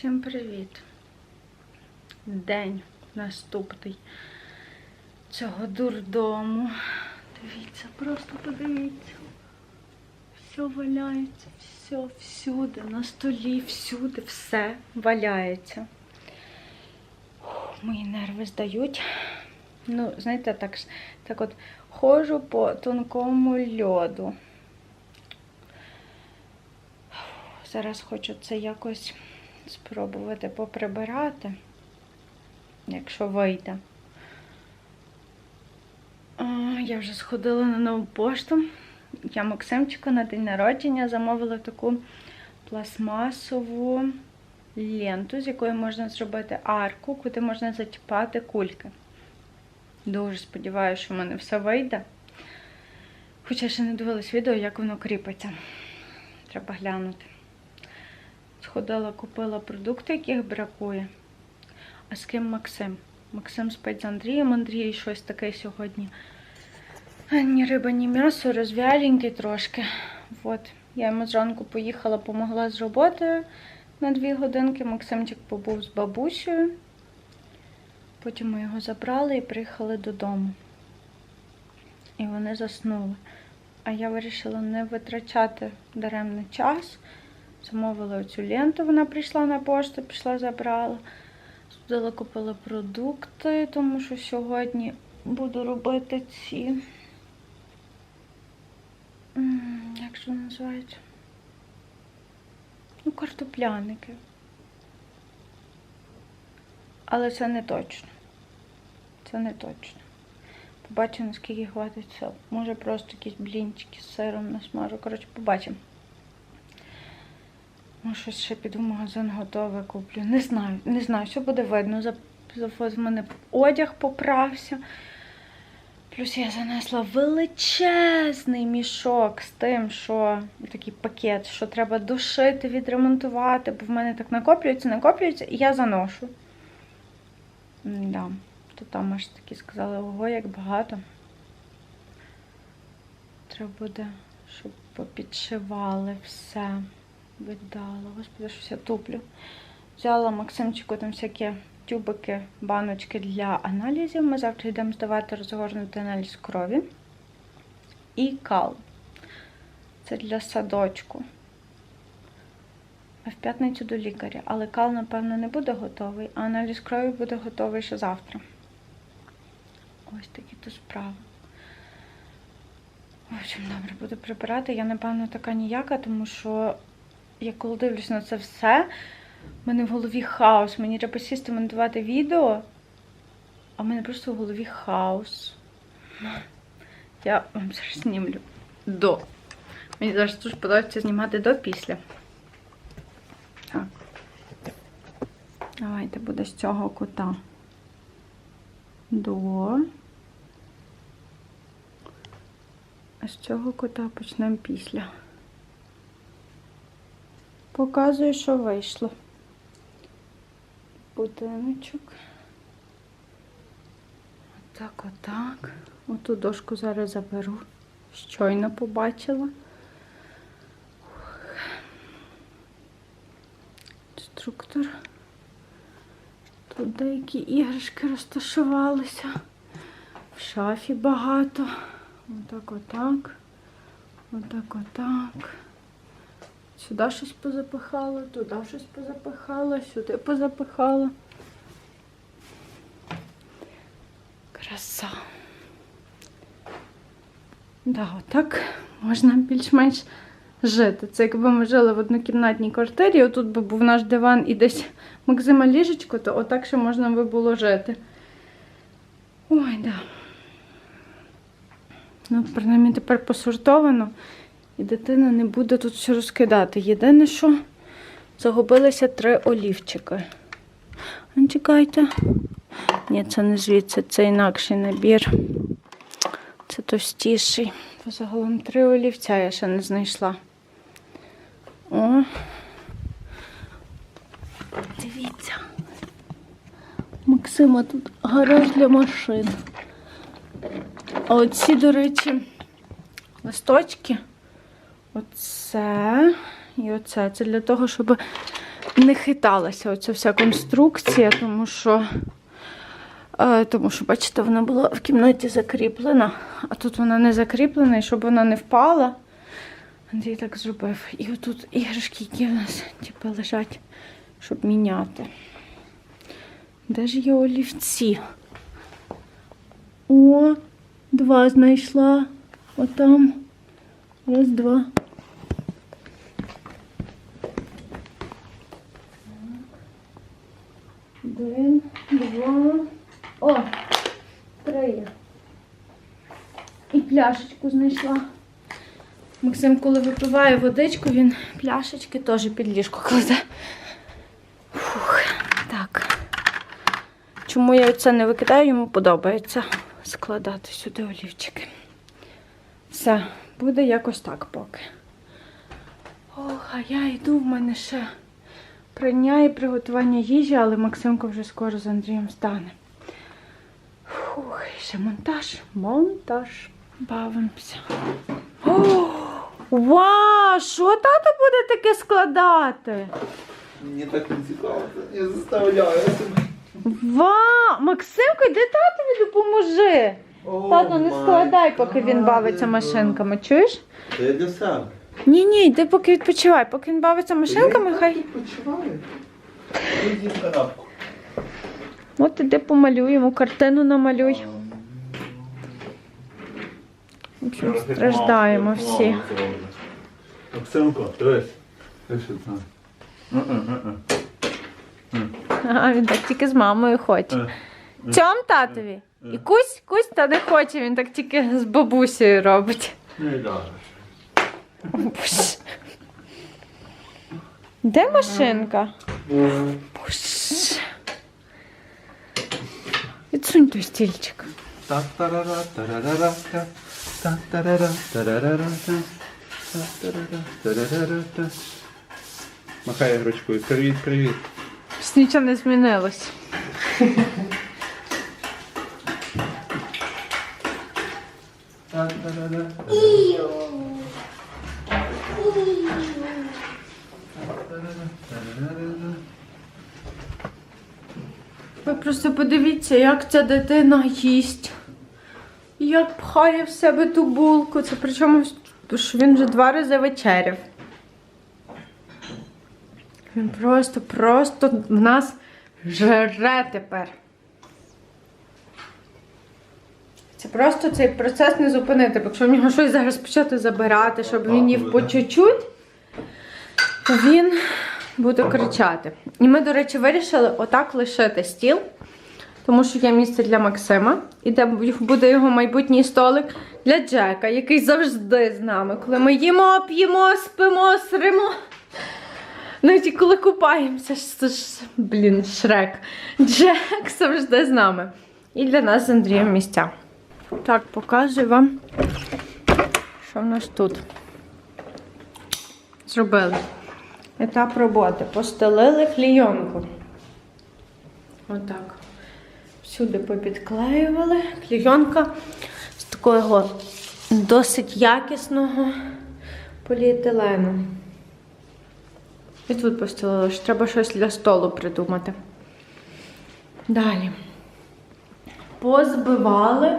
Всім привіт! День наступний цього дурдому. Дивіться, просто подивіться. Все валяється, все всюди, на столі, всюди, все валяється. Мої нерви здають. Ну, знаєте, так, так от ходжу по тонкому льоду. Зараз хочу це якось спробувати поприбирати, якщо вийде. Я вже сходила на нову пошту. Я Максимчику на день народження замовила таку пластмасову ленту, з якої можна зробити арку, куди можна зачіпати кульки. Дуже сподіваюся, що в мене все вийде. Хоча ще не дивилась відео, як воно кріпиться. Треба глянути. Сходила, купила продукти, яких бракує. А з ким Максим? Максим спить з Андрієм. Андрій щось таке сьогодні. Ні риба, ні м'ясо, розвяленький трошки. От. Я йому зранку поїхала, помогла з роботою на дві годинки. Максимчик побув з бабусею. Потім ми його забрали і приїхали додому. І вони заснули. А я вирішила не витрачати даремний час. Замовила оцю ленту, вона прийшла на пошту, пішла, забрала. Сюди купила продукти, тому що сьогодні буду робити ці. Як же вони називаються? Ну, картопляники. Але це не точно. Це не точно. Побачимо, наскільки хватить сил. Може просто якісь блінчики з сиром насмажу. Коротше, побачимо. Може, щось ще піду в магазин готове куплю. Не знаю, не знаю, що буде видно. За, за в мене одяг поправся. Плюс я занесла величезний мішок з тим, що такий пакет, що треба дошити, відремонтувати, бо в мене так накоплюється, накоплюється, і я заношу. Да. То там аж такі сказали, ого, як багато. Треба буде, щоб попідшивали все. Віддала. Господи, щось я туплю. Взяла Максимчику там всякі тюбики, баночки для аналізів. Ми завтра йдемо здавати розгорнутий аналіз крові. І кал. Це для садочку. А в п'ятницю до лікаря. Але кал, напевно, не буде готовий, а аналіз крові буде готовий ще завтра. Ось такі то справи. В общем, добре, буду прибирати. Я, напевно, така ніяка, тому що я коли дивлюсь на це все, в мене в голові хаос. Мені треба сісти монтувати відео, а в мене просто в голові хаос. Я вам зараз знімлю до. Мені зараз дуже подобається знімати до після. Так. Давайте буде з цього кута. До. А з цього кута почнемо після. Показую, що вийшло. Будиночок. Отак, отак. Оту дошку зараз заберу. Щойно побачила. Інструктор. Тут деякі іграшки розташувалися. В шафі багато. Отак, отак. Отак, отак. Сюди щось позапихала, туди щось позапихала, сюди позапихала. Краса. Да, отак можна більш-менш жити. Це якби ми жили в однокімнатній квартирі, отут би був наш диван і десь Максима ліжечко, то отак ще можна би було жити. Ой, да. Ну, принаймні тепер посортовано. І дитина не буде тут все розкидати. Єдине, що загубилися три олівчики. Чекайте. Ні, це не звідси, це інакший набір. Це товстіший. Загалом три олівця я ще не знайшла. О. Дивіться. Максима тут гараж для машин. А оці, до речі, листочки. Оце і оце. Це для того, щоб не хиталася оця вся конструкція, тому що, е, тому що, бачите, вона була в кімнаті закріплена, а тут вона не закріплена, і щоб вона не впала. Андрій так зробив. І отут іграшки, які в нас типу, лежать, щоб міняти. Де ж є олівці? О, два знайшла. Отам. Раз, два. Один, два. О, три. І пляшечку знайшла. Максим, коли випиває водичку, він пляшечки теж під ліжко кладе. Фух, так. Чому я це не викидаю, йому подобається складати сюди олівчики. Все, буде якось так поки. Ох, а я йду, в мене ще прання і приготування їжі, але Максимко вже скоро з Андрієм стане. Фух, і ще монтаж, монтаж. Бавимося. О, вау, що тато буде таке складати? Мені так не цікаво, я заставляю себе. Вау, Максимко, йди татові допоможи. Тато, не складай, поки він бавиться машинками, чуєш? Це я для себе. Ні, ні, йди поки відпочивай. Поки він бавиться машинками, хай. Іди в. От іди помалюємо, картину намалюй. В общем, страждаємо всі. Максимко, дивись. А, він так тільки з мамою хоче. Цьом татові. І кусь, кусь та не хоче, він так тільки з бабусею робить. Не даже. Боже. Де машинка? Боже. Відсунь той стільчик. Та-тарара, тарарара, та. Та-тарара, тарарара, та. Та-тарара, тарарара, та. Махай ручкою. Привіт, привіт. Нічого не змінилось. Та-тарара. Ви просто подивіться, як ця дитина їсть. Як пхає в себе ту булку. Це причому що він вже два рази вечеряв. Він просто, просто в нас жере тепер. Це просто цей процес не зупинити. Бо Якщо в нього щось зараз почати забирати, щоб він їв по чуть-чуть, то він буде кричати. І ми, до речі, вирішили отак лишити стіл, тому що є місце для Максима, і де буде його майбутній столик для Джека, який завжди з нами. Коли ми їмо, п'ємо, спимо, сримо. Навіть і коли купаємося, ж це ж, блін, шрек. Джек завжди з нами. І для нас з Андрієм місця. Так, показую вам, що в нас тут. Зробили. Етап роботи. Постелили клійонку. Отак. Всюди попідклеювали. Клійонка з такого досить якісного поліетилену. І тут постелили, що треба щось для столу придумати. Далі. Позбивали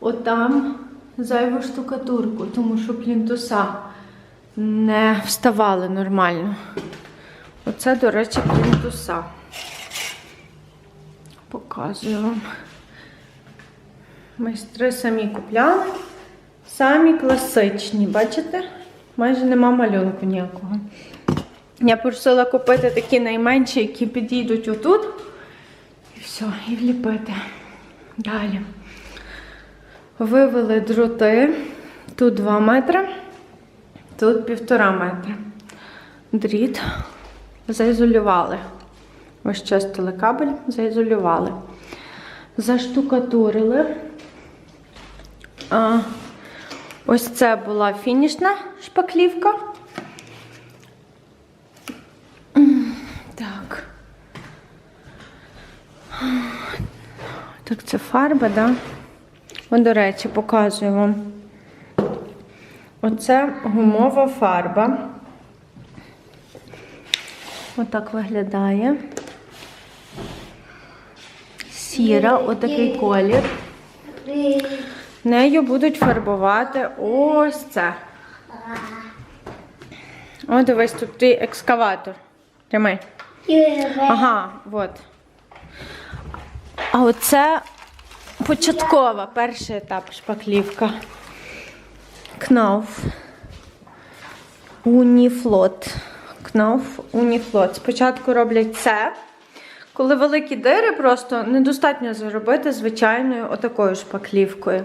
отам зайву штукатурку, тому що плінтуса не вставали нормально. Оце, до речі, плінтуса. Показую вам. Майстри самі купляли. Самі класичні, бачите? Майже нема малюнку ніякого. Я просила купити такі найменші, які підійдуть отут. І все, і вліпити. Далі. Вивели дроти. Тут 2 метри, тут півтора метри. Дріт заізолювали. Ось чистили кабель, заізолювали. Заштукатурили. А, ось це була фінішна шпаклівка. Так. Так, це фарба, да? О, до речі, показую вам. Оце гумова фарба. Отак виглядає. Сіра, отакий колір. Нею будуть фарбувати ось це. О, дивись, тут твій екскаватор. Тримай. Ага, от. А оце початкова, перший етап шпаклівка. Кнауф. Уніфлот. Кнауф Уніфлот. Спочатку роблять це. Коли великі дири, просто недостатньо заробити звичайною отакою шпаклівкою.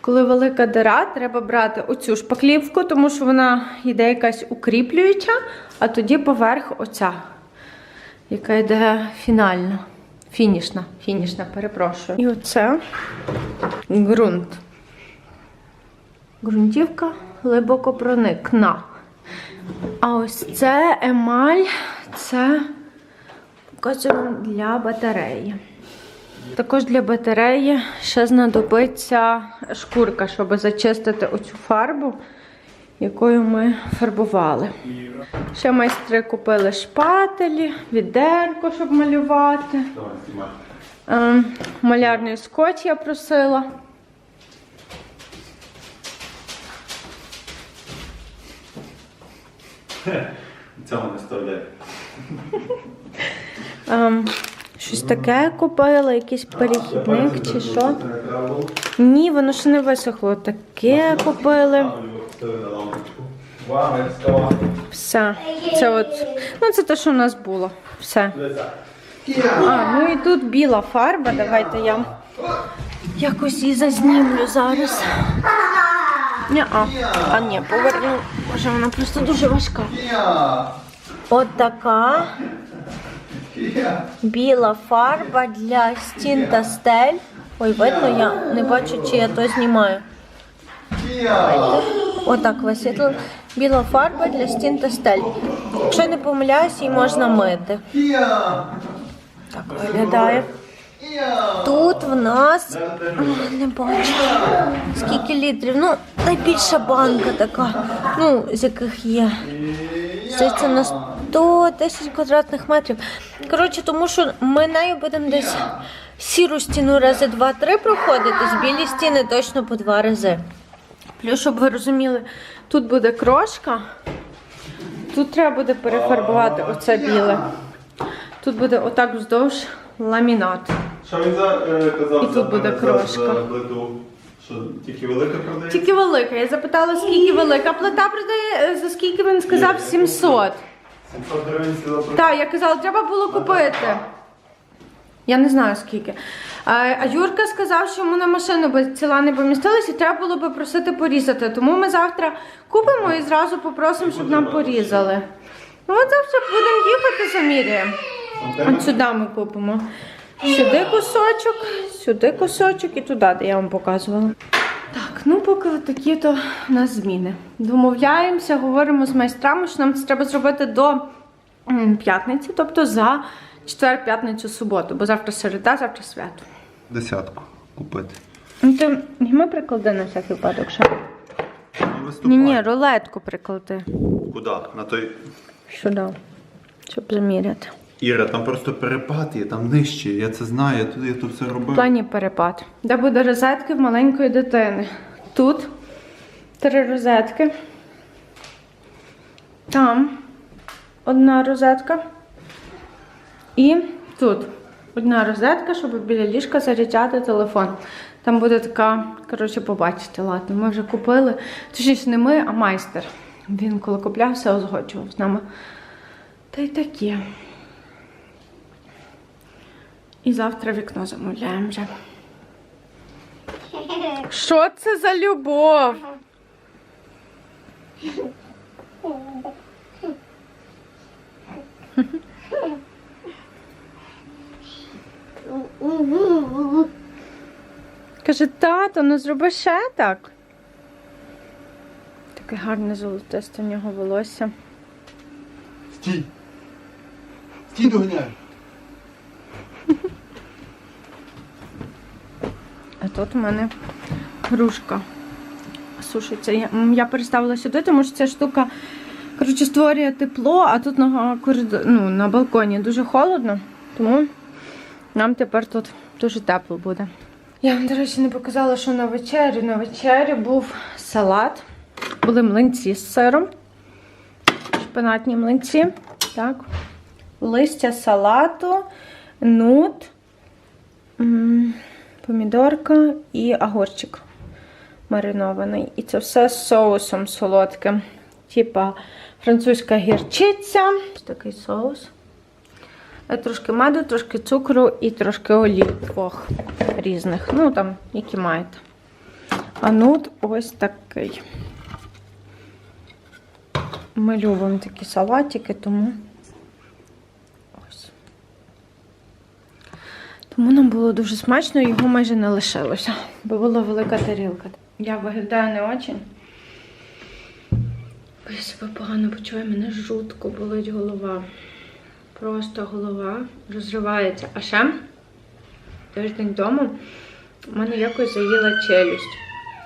Коли велика дира, треба брати оцю шпаклівку, тому що вона йде якась укріплююча, а тоді поверх оця, яка йде фінальна. Фінішна, фінішна, перепрошую. І оце ґрунт. Ґрунтівка глибоко проникна. А ось це емаль, це показуємо для батареї. Також для батареї ще знадобиться шкурка, щоб зачистити оцю фарбу, якою ми фарбували. Ще майстри купили шпателі, відерко, щоб малювати. Ем, Малярний скотч я просила. Цього не вставляй. Ем, щось таке купила, якийсь перехідник чи що. Ні, воно ще не висохло. Таке купили. Все. Це от, ну це те, що у нас було. Все. А, ну і тут біла фарба. Давайте я якось її зазнімлю зараз. Ні, а, а ні, поверну. Боже, вона просто дуже важка. От така біла фарба для стін та стель. Ой, видно, я не бачу, чи я то знімаю. Кія! Отак висвітлено. Біла фарба для стін та стель. Якщо не помиляюсь, її можна мити. Так виглядає. Тут в нас не бачу скільки літрів. Ну, найбільша банка така, ну, з яких є. Здається, на 100 тисяч квадратних метрів. Коротше, тому що ми нею будемо десь сіру стіну рази два-три проходити, з білі стіни точно по два рази. Плюс, щоб ви розуміли, тут буде крошка, тут треба буде перефарбувати оце біле. Тут буде отак вздовж ламінат. Що він за, е, казав І тут буде крошка. Що тільки велика продається? Тільки велика. Я запитала, скільки велика плита продає, е, за скільки він сказав 700. 700 гривень сіла про... Так, я казала, треба було купити. Я не знаю скільки. А, Юрка сказав, що йому на машину ціла не помістилась і треба було би просити порізати. Тому ми завтра купимо і зразу попросимо, щоб нам порізали. Ну от завтра будемо їхати, заміряємо. От сюди ми купимо. Сюди кусочок, сюди кусочок і туди, де я вам показувала. Так, ну поки такі то у нас зміни. Домовляємося, говоримо з майстрами, що нам це треба зробити до п'ятниці, тобто за четвер, п'ятницю, суботу, бо завтра середа, завтра свято. Десятку купити. Ну ти ми приклади на всякий випадок ще. Ні, ні, рулетку приклади. Куди? На той... Сюди, щоб заміряти. Іра, там просто перепад є, там нижче, я це знаю, я тут, я тут все В робив. плані перепад. Де буде розетки в маленької дитини. Тут три розетки. Там одна розетка. І тут одна розетка, щоб біля ліжка заряджати телефон. Там буде така, коротше, побачите, ладно, ми вже купили. Точніше, не ми, а майстер. Він коли купляв, все узгоджував з нами. Та й таке. І завтра вікно замовляємо вже. Що це за любов? Каже, тато, ну зроби ще так. Таке гарне золотисте в нього волосся. Стій! Стій доганяй! А тут у мене грушка сушиться. Я, я переставила сюди, тому що ця штука Коротше, створює тепло, а тут на, коридор, ну, на балконі дуже холодно, тому нам тепер тут дуже тепло буде. Я вам, до речі, не показала, що на вечерю. На вечері був салат, були млинці з сиром, шпинатні млинці, так. листя салату, нут, помідорка і огурчик маринований. І це все з соусом солодким. Типа французька гірчиця. Ось такий соус. Трошки меду, трошки цукру і трошки олії двох різних. Ну, там, які маєте. А нут ось такий. Ми любимо такі салатики, тому ось. Тому нам було дуже смачно, його майже не лишилося, бо була велика тарілка. Я виглядаю не. Бо я себе погано почуваю, мене жутко болить голова. Просто голова розривається. А ще тиждень тому в мене якось заїла челюсть.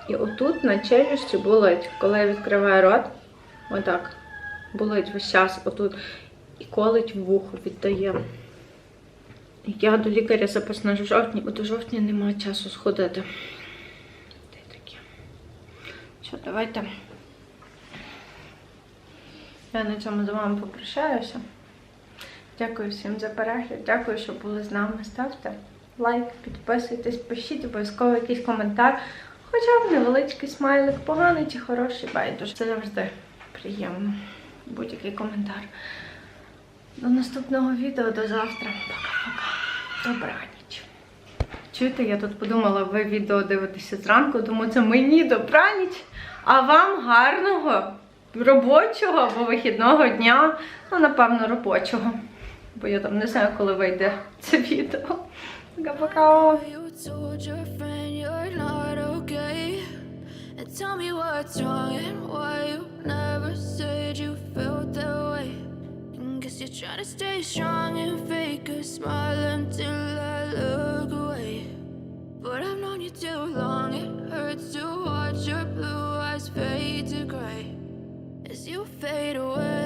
І отут на челюсті болить, коли я відкриваю рот, отак, болить весь час отут. І колить вухо віддає. Я до лікаря записана в жовтні, бо до жовтня немає часу сходити. Й таке. Що, давайте. Я на цьому з вами попрощаюся. Дякую всім за перегляд. Дякую, що були з нами. Ставте лайк, підписуйтесь, пишіть обов'язково якийсь коментар. Хоча б невеличкий смайлик, поганий чи хороший, байдуже. Це завжди приємно. Будь-який коментар. До наступного відео, до завтра. Пока-пока. Добраніч. Чуєте, я тут подумала, ви відео дивитеся зранку, тому це мені добраніч, а вам гарного робочого або вихідного дня. Ну, напевно, робочого. бо я там не знаю, коли вийде це відео. Пока-пока! Tell me what's wrong and why you never said you felt that way. And guess you're trying to stay strong and fake a smile until I look away. But I've known you too long, it hurts to watch your blue eyes fade to gray as you fade away.